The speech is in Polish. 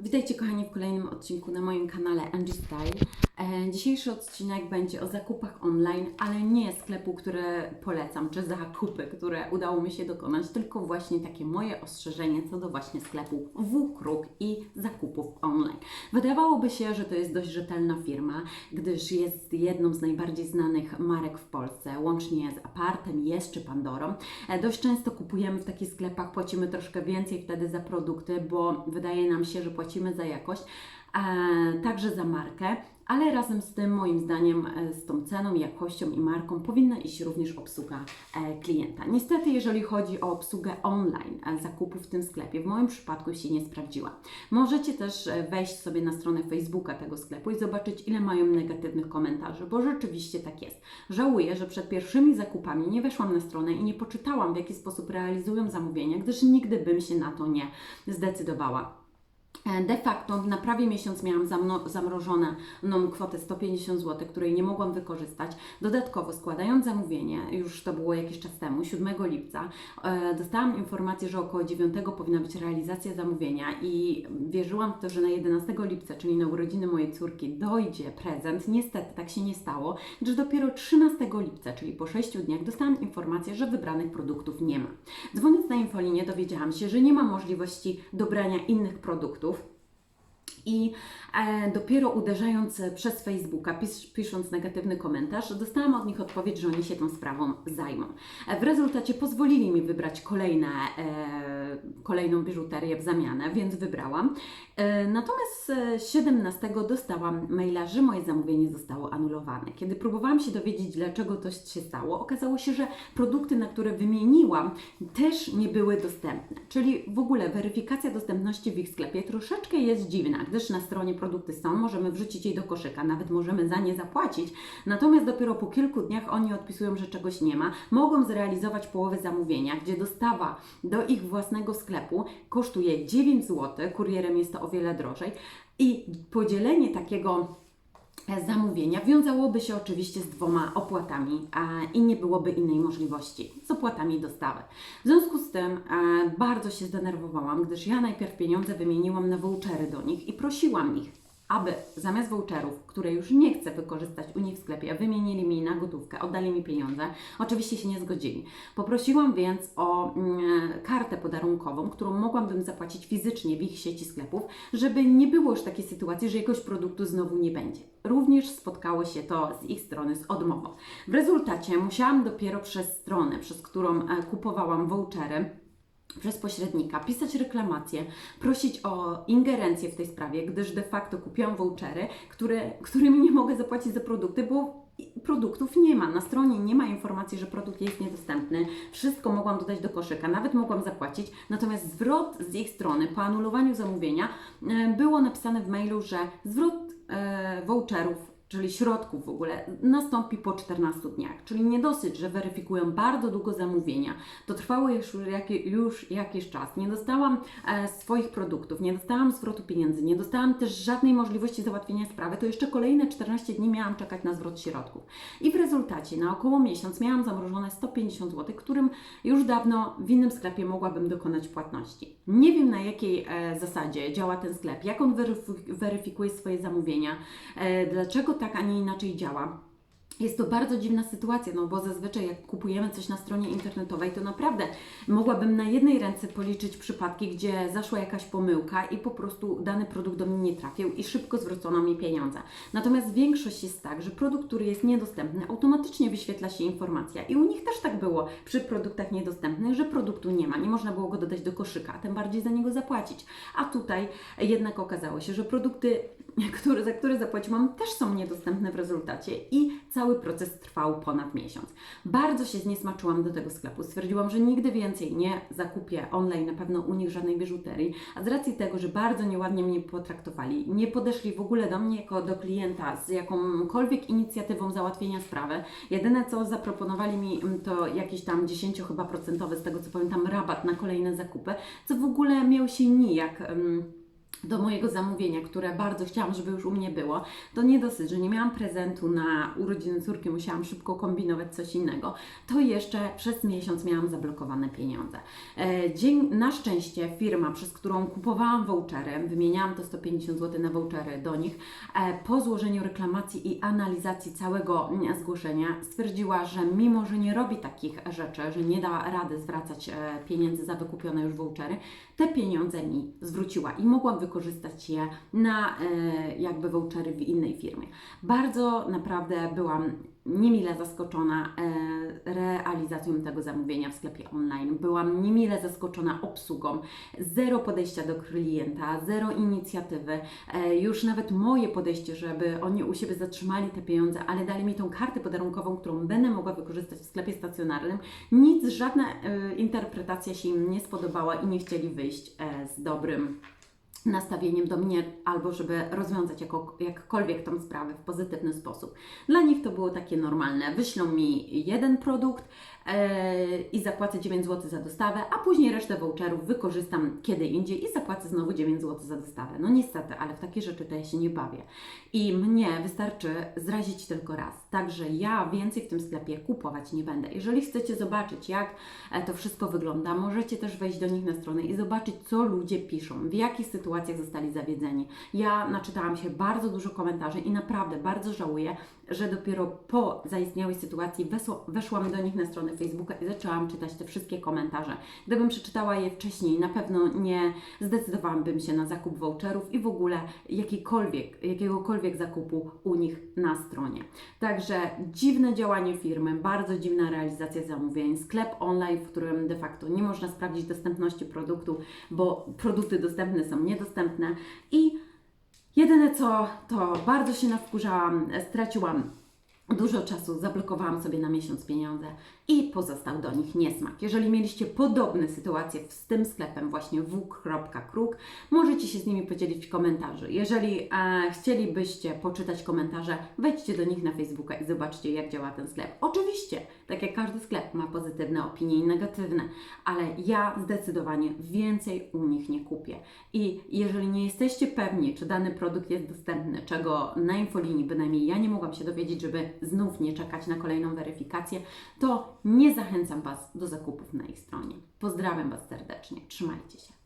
Witajcie kochani w kolejnym odcinku na moim kanale Angie Style. E, dzisiejszy odcinek będzie o zakupach online, ale nie sklepu, które polecam, czy zakupy, które udało mi się dokonać, tylko właśnie takie moje ostrzeżenie co do właśnie sklepu W-Kruk i zakupów online. Wydawałoby się, że to jest dość rzetelna firma, gdyż jest jedną z najbardziej znanych marek w Polsce, łącznie z Apartem, Jest czy Pandorą. E, dość często kupujemy w takich sklepach, płacimy troszkę więcej wtedy za produkty, bo wydaje nam się, że płacimy za jakość, także za markę, ale razem z tym, moim zdaniem, e, z tą ceną, jakością i marką powinna iść również obsługa e, klienta. Niestety, jeżeli chodzi o obsługę online e, zakupów w tym sklepie, w moim przypadku się nie sprawdziła. Możecie też wejść sobie na stronę Facebooka tego sklepu i zobaczyć, ile mają negatywnych komentarzy, bo rzeczywiście tak jest. Żałuję, że przed pierwszymi zakupami nie weszłam na stronę i nie poczytałam, w jaki sposób realizują zamówienia, gdyż nigdy bym się na to nie zdecydowała. E, De facto na prawie miesiąc miałam zamrożoną kwotę 150 zł, której nie mogłam wykorzystać. Dodatkowo składając zamówienie, już to było jakiś czas temu, 7 lipca, e, dostałam informację, że około 9 powinna być realizacja zamówienia i wierzyłam w to, że na 11 lipca, czyli na urodziny mojej córki, dojdzie prezent. Niestety tak się nie stało, gdyż dopiero 13 lipca, czyli po 6 dniach, dostałam informację, że wybranych produktów nie ma. Dzwoniąc na infolinię dowiedziałam się, że nie ma możliwości dobrania innych produktów. I e, dopiero uderzając przez Facebooka, pis, pisząc negatywny komentarz, dostałam od nich odpowiedź, że oni się tą sprawą zajmą. E, w rezultacie pozwolili mi wybrać kolejne, e, kolejną biżuterię w zamianę, więc wybrałam. Natomiast e, 17 dostałam maila, że moje zamówienie zostało anulowane. Kiedy próbowałam się dowiedzieć, dlaczego to się stało, okazało się, że produkty, na które wymieniłam, też nie były dostępne. Czyli w ogóle weryfikacja dostępności w ich sklepie troszeczkę jest dziwna, gdyż na stronie produkty są, możemy wrzucić je do koszyka, nawet możemy za nie zapłacić, natomiast dopiero po kilku dniach oni odpisują, że czegoś nie ma, mogą zrealizować połowę zamówienia, gdzie dostawa do ich własnego sklepu kosztuje 9 zł, kurierem jest to o wiele drożej. I podzielenie takiego zamówienia wiązałoby się oczywiście z dwoma opłatami i nie byłoby innej możliwości z opłatami dostawy. W związku z tym e, bardzo się zdenerwowałam, gdyż ja najpierw pieniądze wymieniłam na vouchery do nich i prosiłam ich, aby zamiast voucherów, które już nie chcę wykorzystać u nich w sklepie, wymienili mi na gotówkę, oddali mi pieniądze. Oczywiście się nie zgodzili. Poprosiłam więc o mm, kartę podarunkową, którą mogłabym zapłacić fizycznie w ich sieci sklepów, żeby nie było już takiej sytuacji, że jakiegoś produktu znowu nie będzie. Również spotkało się to z ich strony z odmową. W rezultacie musiałam dopiero przez stronę, przez którą e, kupowałam vouchery, przez pośrednika, pisać reklamację, prosić o ingerencję w tej sprawie, gdyż de facto kupiłam vouchery, które, którymi nie mogę zapłacić za produkty, bo produktów nie ma. Na stronie nie ma informacji, że produkt jest niedostępny. Wszystko mogłam dodać do koszyka, nawet mogłam zapłacić. Natomiast zwrot z ich strony po anulowaniu zamówienia e, było napisane w mailu, że zwrot e, voucherów czyli środków w ogóle, nastąpi po 14 dniach. Czyli nie dosyć, że weryfikują bardzo długo zamówienia. To trwało już, już jakiś czas. Nie dostałam e, swoich produktów, nie dostałam zwrotu pieniędzy, nie dostałam też żadnej możliwości załatwienia sprawy. To jeszcze kolejne 14 dni miałam czekać na zwrot środków. I w rezultacie na około miesiąc miałam zamrożone 150 zł, którym już dawno w innym sklepie mogłabym dokonać płatności. Nie wiem na jakiej e, zasadzie działa ten sklep, jak on weryf- weryfikuje swoje zamówienia, e, dlaczego tak, a nie inaczej działa. Jest to bardzo dziwna sytuacja, no bo zazwyczaj jak kupujemy coś na stronie internetowej, to naprawdę mogłabym na jednej ręce policzyć przypadki, gdzie zaszła jakaś pomyłka i po prostu dany produkt do mnie nie trafił i szybko zwrócono mi pieniądze. Natomiast większość jest tak, że produkt, który jest niedostępny, automatycznie wyświetla się informacja i u nich też tak było przy produktach niedostępnych, że produktu nie ma, nie można było go dodać do koszyka, a tym bardziej za niego zapłacić. A tutaj jednak okazało się, że produkty, które, za które zapłaciłam, też są niedostępne w rezultacie i cały proces trwał ponad miesiąc. Bardzo się zniesmaczyłam do tego sklepu. Stwierdziłam, że nigdy więcej nie zakupię online na pewno u nich żadnej biżuterii, a z racji tego, że bardzo nieładnie mnie potraktowali, nie podeszli w ogóle do mnie jako do klienta z jakąkolwiek inicjatywą załatwienia sprawy. Jedyne co zaproponowali mi mm, to jakiś tam 10 chyba z tego co pamiętam, rabat na kolejne zakupy, co w ogóle miał się nijak. Um, do mojego zamówienia, które bardzo chciałam, żeby już u mnie było, to nie dosyć, że nie miałam prezentu na urodziny córki, musiałam szybko kombinować coś innego, to jeszcze przez miesiąc miałam zablokowane pieniądze. E, dzień, na szczęście firma, przez którą kupowałam vouchery, wymieniałam to 150 zł na vouchery do nich, e, po złożeniu reklamacji i analizacji całego mm, zgłoszenia stwierdziła, że mimo, że nie robi takich rzeczy, że nie da rady zwracać e, pieniędzy za wykupione już vouchery, te pieniądze mi zwróciła i mogłam wykorzystać je na e, jakby vouchery w innej firmie. Bardzo naprawdę byłam niemile zaskoczona e, realizacją tego zamówienia w sklepie online. Byłam niemile zaskoczona obsługą. Zero podejścia do klienta, zero inicjatywy. E, już nawet moje podejście, żeby oni u siebie zatrzymali te pieniądze, ale dali mi tą kartę podarunkową, którą będę mogła wykorzystać w sklepie stacjonarnym. Nic, żadna interpretacja się im nie spodobała i nie chcieli wyjść z dobrym nastawieniem do mnie, albo żeby rozwiązać jako, jakkolwiek tą sprawę w pozytywny sposób. Dla nich to było takie normalne. Wyślą mi jeden produkt e, i zapłacę 9 zł za dostawę, a później resztę voucherów wykorzystam kiedy indziej i zapłacę znowu 9 zł za dostawę. No niestety, ale w takie rzeczy to ja się nie bawię. I mnie wystarczy zrazić tylko raz. Także ja więcej w tym sklepie kupować nie będę. Jeżeli chcecie zobaczyć, jak e, to wszystko wygląda, możecie też wejść do nich na stronę i zobaczyć, co ludzie piszą, w jakich sytuacjach zostali zawiedzeni. Ja naczytałam się bardzo dużo komentarzy i naprawdę bardzo żałuję, że dopiero po zaistniałej sytuacji weszłam do nich na stronę Facebooka i zaczęłam czytać te wszystkie komentarze. Gdybym przeczytała je wcześniej, na pewno nie zdecydowałabym się na zakup voucherów i w ogóle jakikolwiek, jakiegokolwiek zakupu u nich na stronie. Także dziwne działanie firmy, bardzo dziwna realizacja zamówień, sklep online, w którym de facto nie można sprawdzić dostępności produktu, bo produkty dostępne są niedostępne. I Jedyne co, to bardzo się nawkurzałam, straciłam dużo czasu, zablokowałam sobie na miesiąc pieniądze i pozostał do nich niesmak. Jeżeli mieliście podobne sytuacje z tym sklepem, właśnie w.kruk, możecie się z nimi podzielić w komentarzu. Jeżeli e, chcielibyście poczytać komentarze, wejdźcie do nich na Facebooka i zobaczcie, jak działa ten sklep. Oczywiście, tak jak każdy sklep ma pozytywne opinie i negatywne, ale ja zdecydowanie więcej u nich nie kupię. I jeżeli nie jesteście pewni, czy dany produkt jest dostępny, czego na infolinii bynajmniej ja nie mogłam się dowiedzieć, żeby znów nie czekać na kolejną weryfikację, to nie zachęcam Was do zakupów na ich stronie. Pozdrawiam Was serdecznie. Trzymajcie się.